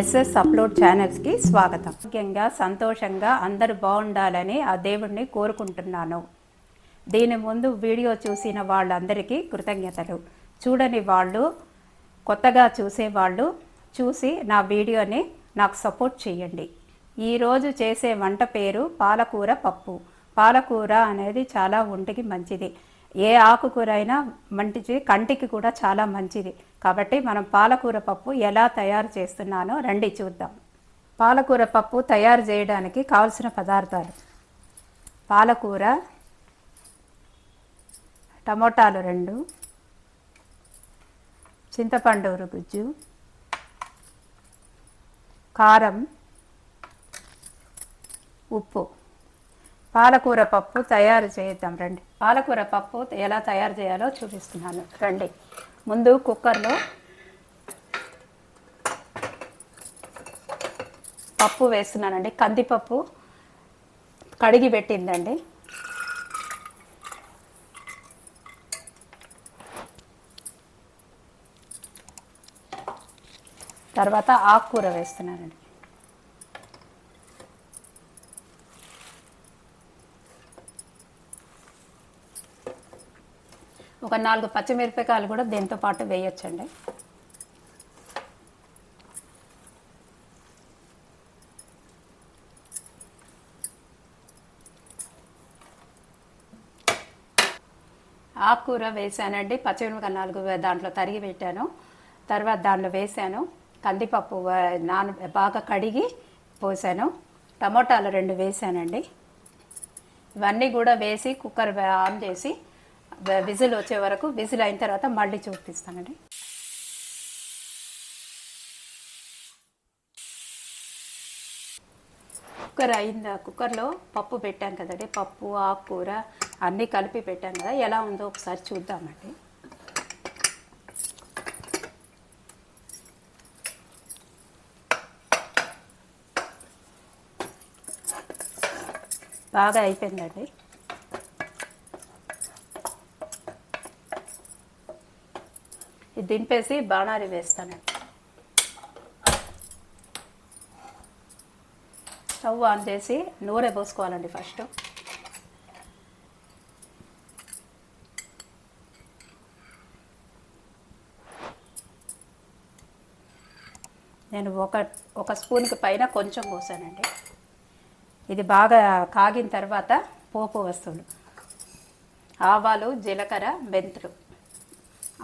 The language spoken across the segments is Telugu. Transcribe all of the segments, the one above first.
ఎస్ఎస్ అప్లోడ్ ఛానల్స్కి స్వాగతం. ముఖ్యంగా సంతోషంగా అందరూ బాగుండాలని ఆ దేవుణ్ణి కోరుకుంటున్నాను. దీని ముందు వీడియో చూసిన వాళ్ళందరికీ కృతజ్ఞతలు. చూడని వాళ్ళు కొత్తగా చూసేవాళ్ళు చూసి నా వీడియోని నాకు సపోర్ట్ చేయండి. ఈరోజు చేసే వంట పేరు పాలకూర పప్పు. పాలకూర అనేది చాలా ఒంటికి మంచిది. ఏ ఆకుకూర అయినా మంచిది కంటికి కూడా చాలా మంచిది. కాబట్టి మనం పాలకూర పప్పు ఎలా తయారు చేస్తున్నానో రండి చూద్దాం. పాలకూర పప్పు తయారు చేయడానికి కావలసిన పదార్థాలు. పాలకూర టమోటాలు రెండు చింతపండు గుజ్జు కారం ఉప్పు. పాలకూర పప్పు తయారు చేద్దాం రండి. పాలకూర పప్పు ఎలా తయారు చేయాలో చూపిస్తున్నాను రండి. ముందు కుక్కర్లో పప్పు వేస్తున్నానండి. కందిపప్పు కడిగి పెట్టిందండి. తర్వాత ఆకుకూర వేస్తున్నానండి. ఒక నాలుగు పచ్చిమిరపకాయలు కూడా దీంతో పాటు వేయొచ్చండి. ఆకుకూర వేసానండి. పచ్చిమిరపకాయ నాలుగు దాంట్లో తరిగి పెట్టాను. తర్వాత దాంట్లో వేసాను. కందిపప్పు నాన బాగా కడిగి పోసాను. టమోటాలు రెండు వేసానండి. ఇవన్నీ కూడా వేసి కుక్కర్ ఆన్ చేసి విజిల్ వచ్చే వరకు విజిల్ అయిన తర్వాత మళ్ళీ చూపిస్తానండి. కుక్కర్ అయిందా? కుక్కర్లో పప్పు పెట్టాం కదండి. పప్పు ఆకుకూర అన్నీ కలిపి పెట్టాం కదా. ఎలా ఉందో ఒకసారి చూద్దామండి. బాగా అయిపోయిందండి. ఇది దింపేసి బాణారి వేస్తానండి స్టవ్ ఆన్ చేసి నూనె పోసుకోవాలండి ఫస్ట్. నేను ఒక ఒక స్పూన్కి పైన కొంచెం పోసానండి. ఇది బాగా కాగిన తర్వాత పోపు వస్తువులు ఆవాలు జీలకర్ర మెంతులు.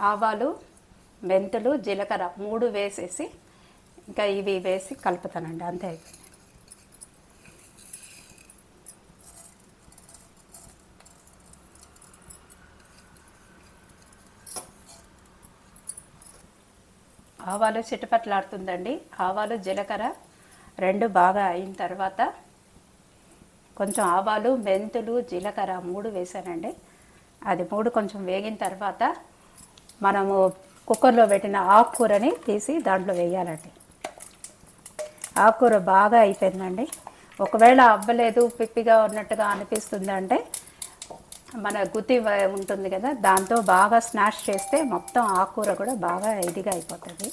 ఆవాలు మెంతులు జీలకర్ర మూడు వేసేసి ఇంకా ఇవి వేసి కలుపుతానండి అంతే అయిపోయింది. ఆవాలు చిటపట్లాడుతుందండి. ఆవాలు జీలకర్ర రెండు బాగా అయిన తర్వాత కొంచెం ఆవాలు మెంతులు జీలకర్ర మూడు వేసానండి. అది మూడు కొంచెం వేగిన తర్వాత మనము కుక్కర్లో పెట్టిన ఆకుకూరని తీసి దాంట్లో వేయాలండి. ఆకుకూర బాగా అయిపోయిందండి. ఒకవేళ అవ్వలేదు పిప్పిగా ఉన్నట్టుగా అనిపిస్తుంది అంటే మన గుత్తి ఉంటుంది కదా దాంతో బాగా స్నాష్ చేస్తే మొత్తం ఆకుకూర కూడా బాగా ఇదిగా అయిపోతుంది.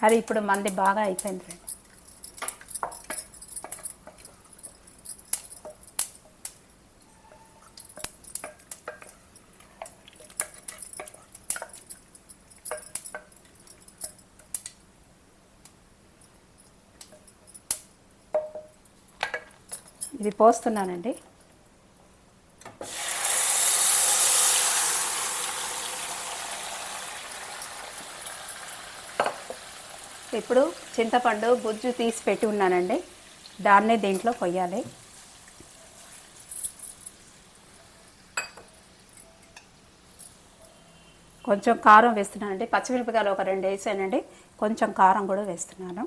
కానీ ఇప్పుడు మంది బాగా అయిపోయింది. ఇది పోస్తున్నానండి. ఇప్పుడు చింతపండు గుజ్జు తీసి పెట్టి ఉన్నానండి. దాన్నే దీంట్లో పొయ్యాలి. కొంచెం కారం వేస్తున్నానండి. పచ్చిమిరపకాయలు ఒక రెండు వేసానండి. కొంచెం కారం కూడా వేస్తున్నాను.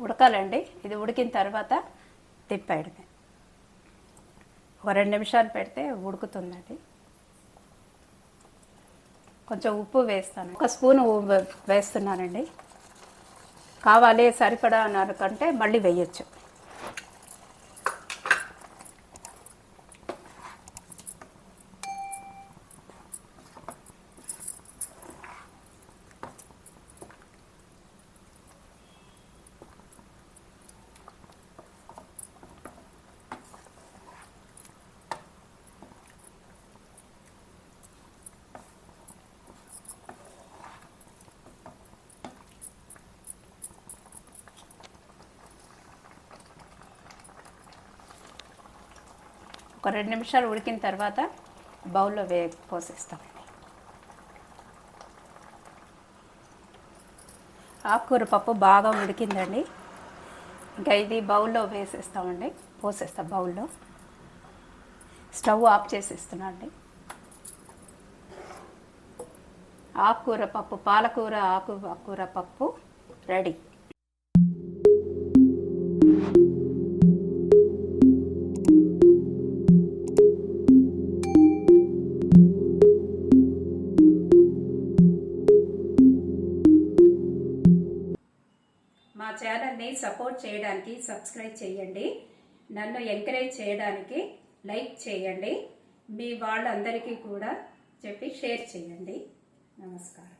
ఉడకాలండి. ఇది ఉడికిన తర్వాత తిప్పేయడమే. ఒక రెండు నిమిషాలు పెడితే ఉడుకుతుందండి కొంచెం ఉప్పు వేస్తాను. ఒక స్పూన్ వేస్తున్నానండి. కావాలి సరిపడా అన్నారు కంటే మళ్ళీ వేయచ్చు. ఒక రెండు నిమిషాలు ఉడికిన తర్వాత బౌల్లో వే పోసేస్తామండి ఆకుకూర పప్పు బాగా ఉడికిందండి. ఇంకా ఇది బౌల్లో వేసేస్తామండి. పోసేస్తాం బౌల్లో. స్టవ్ ఆఫ్ చేసేస్తున్నా అండి. ఆకుకూర పప్పు పాలకూర ఆకు ఆకుకూర పప్పు రెడీ. మా ఛానల్ని సపోర్ట్ చేయడానికి సబ్స్క్రైబ్ చేయండి. నన్ను ఎంకరేజ్ చేయడానికి లైక్ చేయండి. మీ వాళ్ళందరికీ కూడా చెప్పి షేర్ చేయండి. నమస్కారం.